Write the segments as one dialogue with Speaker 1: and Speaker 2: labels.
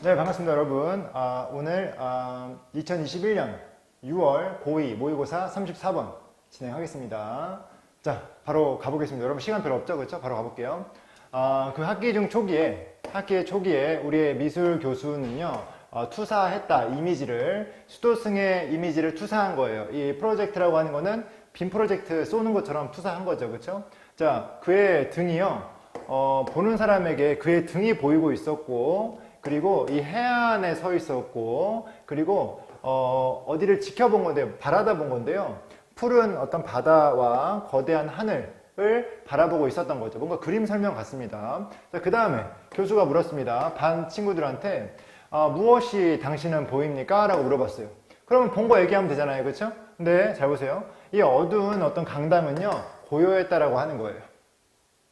Speaker 1: 네, 반갑습니다, 여러분. 아, 오늘 아, 2021년 6월 고2 모의고사 34번 진행하겠습니다. 자, 바로 가보겠습니다. 여러분 시간 별로 없죠? 그렇죠? 바로 가볼게요. 아, 그 학기 중 초기에, 학기의 초기에 우리의 미술 교수는요, 어, 투사했다 이미지를, 수도승의 이미지를 투사한 거예요. 이 프로젝트라고 하는 거는 빔 프로젝트 쏘는 것처럼 투사한 거죠. 그렇죠? 자, 그의 등이요, 어, 보는 사람에게 그의 등이 보이고 있었고, 그리고 이 해안에 서 있었고, 그리고 어, 어디를 지켜본 건데요. 바라다 본 건데요. 푸른 어떤 바다와 거대한 하늘을 바라보고 있었던 거죠. 뭔가 그림 설명 같습니다. 그 다음에 교수가 물었습니다. 반 친구들한테 아, 무엇이 당신은 보입니까? 라고 물어봤어요. 그러면 본 거 얘기하면 되잖아요. 그렇죠? 근데 잘 보세요. 이 어두운 어떤 강당은요. 고요했다라고 하는 거예요.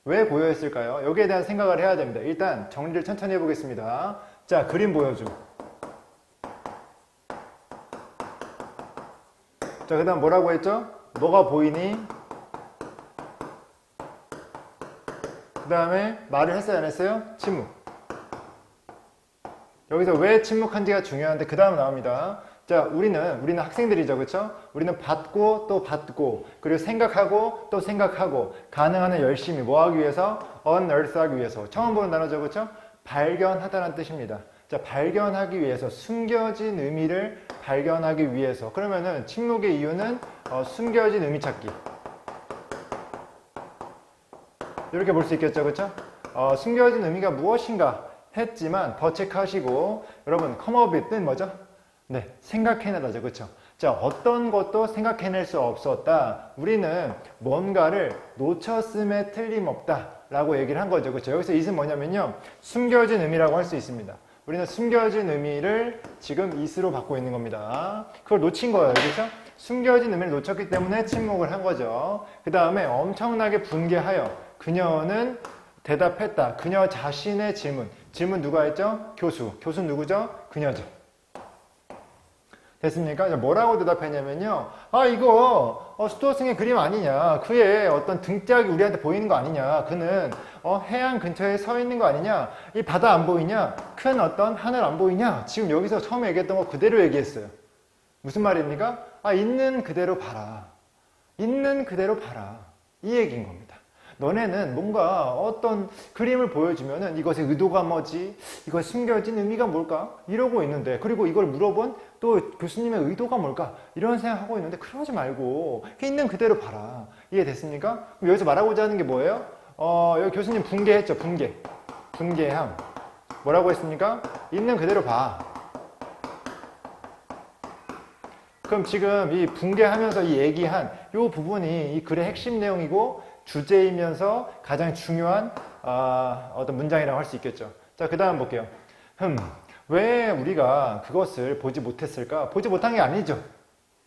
Speaker 1: 왜 고요했을까요? 여기에 대한 생각을 해야 됩니다. 일단 정리를 천천히 해보겠습니다. 자, 그림 보여줌. 자, 그 다음 뭐라고 했죠? 뭐가 보이니? 그 다음에 말을 했어요, 안 했어요? 침묵. 여기서 왜 침묵한지가 중요한데 그 다음 나옵니다. 자, 우리는 우리는 학생들이죠, 그렇죠? 우리는 받고 또 받고 그리고 생각하고 또 생각하고 가능한 열심히 뭐 하기 위해서 unearth 하기 위해서 처음 보는 단어죠, 그렇죠? 발견하다는 뜻입니다. 자, 발견하기 위해서 숨겨진 의미를 발견하기 위해서 그러면은 침묵의 이유는 어, 숨겨진 의미 찾기. 이렇게 볼 수 있겠죠, 그렇죠? 어, 숨겨진 의미가 무엇인가 했지만 더 체크하시고 여러분 컴업의 뜻 뭐죠? 네, 생각해내다죠, 그렇죠? 자, 어떤 것도 생각해낼 수 없었다. 우리는 뭔가를 놓쳤음에 틀림없다 라고 얘기를 한 거죠, 그렇죠? 여기서 이은 뭐냐면요, 숨겨진 의미라고 할 수 있습니다. 우리는 숨겨진 의미를 지금 이스로 받고 있는 겁니다. 그걸 놓친 거예요, 그렇죠? 숨겨진 의미를 놓쳤기 때문에 침묵을 한 거죠. 그 다음에 엄청나게 분개하여 그녀는 대답했다. 그녀 자신의 질문. 질문 누가 했죠? 교수. 교수 누구죠? 그녀죠. 됐습니까? 뭐라고 대답했냐면요. 아, 이거, 어, 스토어승의 그림 아니냐. 그의 어떤 등짝이 우리한테 보이는 거 아니냐. 그는, 어, 해안 근처에 서 있는 거 아니냐. 이 바다 안 보이냐. 큰 어떤 하늘 안 보이냐. 지금 여기서 처음에 얘기했던 거 그대로 얘기했어요. 무슨 말입니까? 아, 있는 그대로 봐라. 있는 그대로 봐라. 이 얘기인 겁니다. 너네는 뭔가 어떤 그림을 보여주면은 이것의 의도가 뭐지? 이거 숨겨진 의미가 뭘까? 이러고 있는데 그리고 이걸 물어본 또 교수님의 의도가 뭘까? 이런 생각하고 있는데 그러지 말고 있는 그대로 봐라. 이해됐습니까? 여기서 말하고자 하는 게 뭐예요? 어, 여기 교수님 붕괴했죠. 붕괴. 붕괴함. 뭐라고 했습니까? 있는 그대로 봐. 그럼 지금 이 붕괴하면서 이 얘기한 이 부분이 이 글의 핵심 내용이고 주제이면서 가장 중요한 어, 떤 문장이라고 할 수 있겠죠. 자, 그 다음 볼게요. 흠, 왜 우리가 그것을 보지 못했을까? 보지 못한 게 아니죠.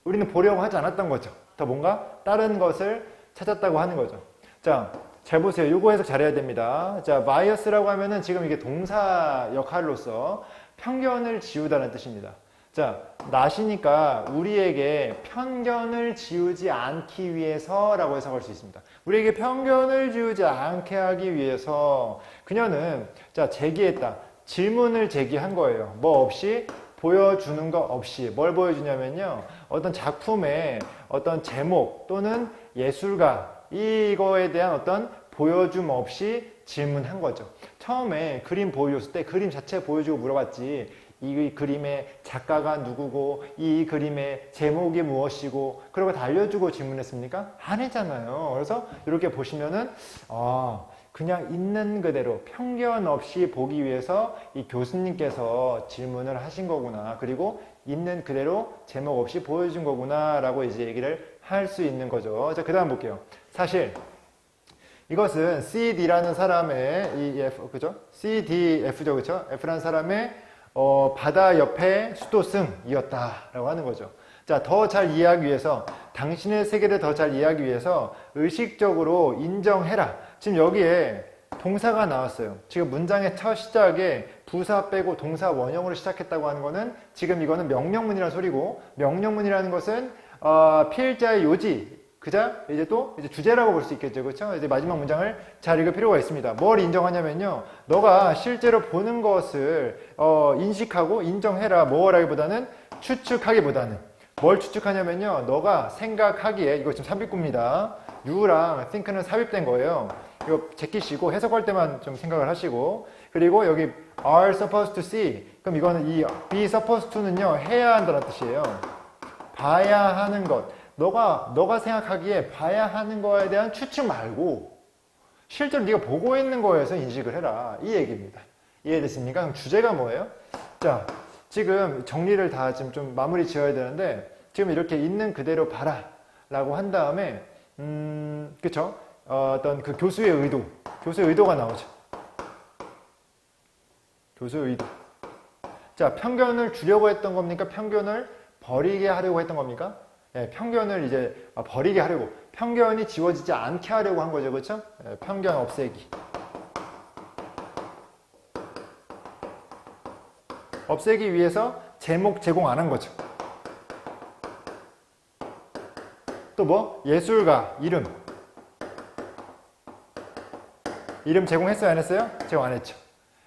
Speaker 1: 우리는 보려고 하지 않았던 거죠. 더 뭔가 다른 것을 찾았다고 하는 거죠. 자, 잘 보세요. 요거 해석 잘해야 됩니다. 자, 바이어스라고 하면은 지금 이게 동사 역할로서 편견을 지우다는 뜻입니다. 자, 나시니까 우리에게 편견을 지우지 않기 위해서 라고 해석할 수 있습니다. 우리에게 편견을 지우지 않게 하기 위해서 그녀는 자, 제기했다. 질문을 제기한 거예요. 뭐 없이 보여주는 거 없이 뭘 보여주냐면요. 어떤 작품의 어떤 제목 또는 예술가 이거에 대한 어떤 보여줌 없이 질문한 거죠. 처음에 그림 보여줬을 때 그림 자체 보여주고 물어봤지 이 그림의 작가가 누구고 이 그림의 제목이 무엇이고 그러고 다 알려주고 질문했습니까? 안 했잖아요. 그래서 이렇게 보시면은 아 그냥 있는 그대로 편견 없이 보기 위해서 이 교수님께서 질문을 하신 거구나. 그리고 있는 그대로 제목 없이 보여준 거구나 라고 이제 얘기를 할 수 있는 거죠. 자, 그 다음 볼게요. 사실 이것은 CD라는 사람의 이 F, 그죠? CDF죠, 그죠? F라는 사람의 어, 바다 옆에 수도승이었다라고 하는 거죠. 자, 더 잘 이해하기 위해서 당신의 세계를 더 잘 이해하기 위해서 의식적으로 인정해라. 지금 여기에 동사가 나왔어요. 지금 문장의 첫 시작에 부사 빼고 동사 원형으로 시작했다고 하는 거는 지금 이거는 명령문이라는 소리고 명령문이라는 것은 어, 피해자의 요지 그자 이제 또 이제 주제라고 볼 수 있겠죠. 그렇죠? 이제 마지막 문장을 잘 읽을 필요가 있습니다. 뭘 인정하냐면요. 너가 실제로 보는 것을 어, 인식하고 인정해라. 뭐라기보다는 추측하기보다는 뭘 추측하냐면요. 너가 생각하기에 이거 지금 삽입구입니다. you랑 think는 삽입된 거예요. 이거 제끼시고 해석할 때만 좀 생각을 하시고 그리고 여기 are supposed to see 그럼 이거는 이 be supposed to는요 해야 한다는 뜻이에요. 봐야 하는 것. 너가 너가 생각하기에 봐야 하는 거에 대한 추측 말고 실제로 네가 보고 있는 거에서 인식을 해라 이 얘기입니다. 이해됐습니까? 그럼 주제가 뭐예요? 자 지금 정리를 다 지금 좀 마무리 지어야 되는데 지금 이렇게 있는 그대로 봐라 라고 한 다음에 음 그쵸? 어, 어떤 그 교수의 의도 교수의 의도가 나오죠. 교수의 의도. 자 편견을 주려고 했던 겁니까? 편견을 버리게 하려고 했던 겁니까? 예, 편견을 이제 아, 버리게 하려고 편견이 지워지지 않게 하려고 한 거죠, 그렇죠? 예, 편견 없애기. 없애기 위해서 제목 제공 안 한 거죠. 또 뭐? 예술가 이름. 이름 제공했어요, 안 했어요? 제공 안 했죠.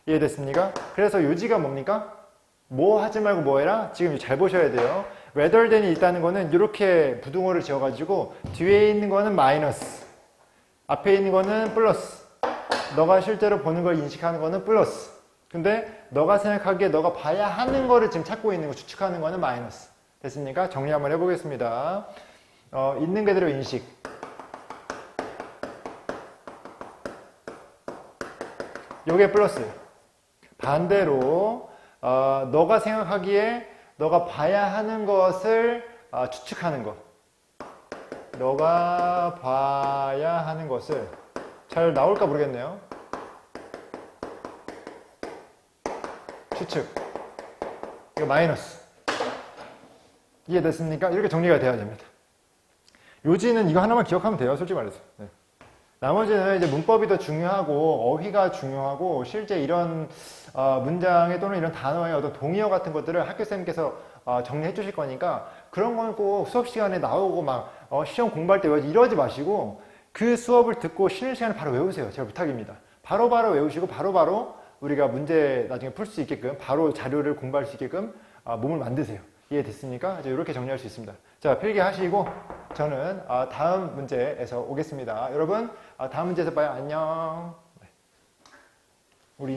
Speaker 1: 이해됐습니까? 그래서 요지가 뭡니까? 뭐 하지 말고 뭐 해라? 지금 잘 보셔야 돼요. Rather than이 있다는 거는 이렇게 부등호를 지어가지고 뒤에 있는 거는 마이너스, 앞에 있는 거는 플러스, 너가 실제로 보는 걸 인식하는 거는 플러스. 근데 너가 생각하기에 너가 봐야 하는 거를 지금 찾고 있는 거, 추측하는 거는 마이너스. 됐습니까? 정리 한번 해보겠습니다. 어, 있는 그대로 인식. 요게 플러스. 반대로 어, 너가 생각하기에 너가 봐야 하는 것을 어, 추측하는 것. 너가 봐야 하는 것을 잘 나올까 모르겠네요. 추측. 이거 마이너스. 이해됐습니까? 이렇게 정리가 돼야 됩니다. 요지는 이거 하나만 기억하면 돼요. 솔직히 말해서. 네. 나머지는 이제 문법이 더 중요하고 어휘가 중요하고 실제 이런 어, 문장에 또는 이런 단어의 어떤 동의어 같은 것들을 학교 쌤께서 어, 정리해 주실 거니까 그런 건 꼭 수업 시간에 나오고 막 어, 시험 공부할 때 이러지 마시고 그 수업을 듣고 쉬는 시간에 바로 외우세요. 제가 부탁입니다. 바로바로 바로 외우시고 바로바로 바로 우리가 문제 나중에 풀 수 있게끔 바로 자료를 공부할 수 있게끔 어, 몸을 만드세요. 이해됐습니까? 이제 이렇게 정리할 수 있습니다. 자, 필기하시고 저는 어, 다음 문제에서 오겠습니다. 여러분, 어, 다음 문제에서 봐요. 안녕.